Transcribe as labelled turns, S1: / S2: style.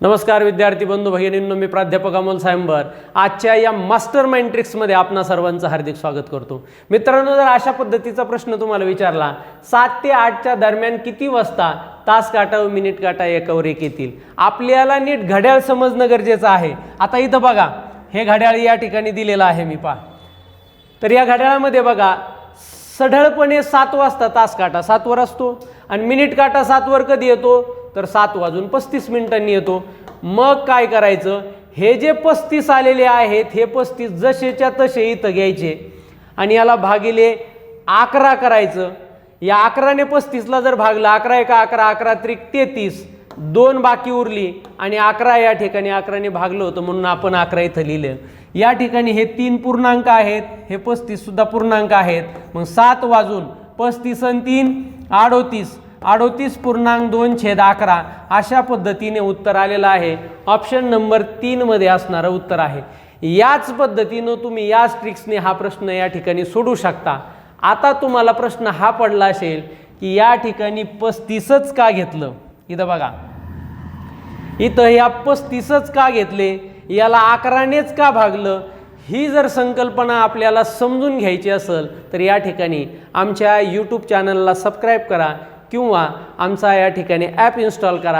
S1: नमस्कार विद्यार्थी बंधू भगिनींनो मी प्राध्यापक अमोल सायंबर. आजच्या या मास्टर माइंड ट्रिक्समध्ये आपणा सर्वांचं हार्दिक स्वागत करतो. मित्रांनो जर अशा पद्धतीचा प्रश्न तुम्हाला विचारला सात ते आठच्या दरम्यान किती वाजता तास काटा व मिनिट काटा एकावर एक येतील? आपल्याला नीट घड्याळ समजणं गरजेचं आहे. आता इथं बघा हे घड्याळ या ठिकाणी दिलेलं आहे मी पहा. तर या घड्याळामध्ये बघा सढळपणे सात वाजता तास काटा सातवर असतो आणि मिनिट काटा सातवर कधी येतो? तर सात वाजून पस्तीस मिनिटांनी येतो. मग काय करायचं? हे जे पस्तीस आलेले आहेत हे पस्तीस जसेच्या तसे इथं घ्यायचे. आणि याला भागिले अकरा करायचं. या अकराने पस्तीसला जर भागलं अकरा एका अकरा अकरा त्रिक तेहतीस दोन बाकी उरली आणि अकरा या ठिकाणी अकराने भागलं होतं म्हणून आपण अकरा इथं लिहिलं. या ठिकाणी हे तीन पूर्णांक आहेत हे पस्तीस सुद्धा पूर्णांक आहेत. मग सात वाजून पस्तीस आणि तीन अडोतीस. अडोतीस पूर्णांक दोन छेद अकरा अशा पद्धतीने उत्तर आलेलं आहे. ऑप्शन नंबर तीनमध्ये असणारं उत्तर आहे. याच पद्धतीनं तुम्ही या ट्रिक्सने हा प्रश्न या ठिकाणी सोडू शकता. आता तुम्हाला प्रश्न हा पडला असेल की या ठिकाणी पस्तीसच का घेतलं? इथं बघा. इथं या पस्तीसच का घेतले? याला अकरानेच का भागलं? ही जर संकल्पना आपल्याला समजून घ्यायची असेल तर या ठिकाणी आमच्या यूट्यूब चॅनलला सबस्क्राईब करा. किंवा आमचा या ठिकाणी ॲप इन्स्टॉल करा.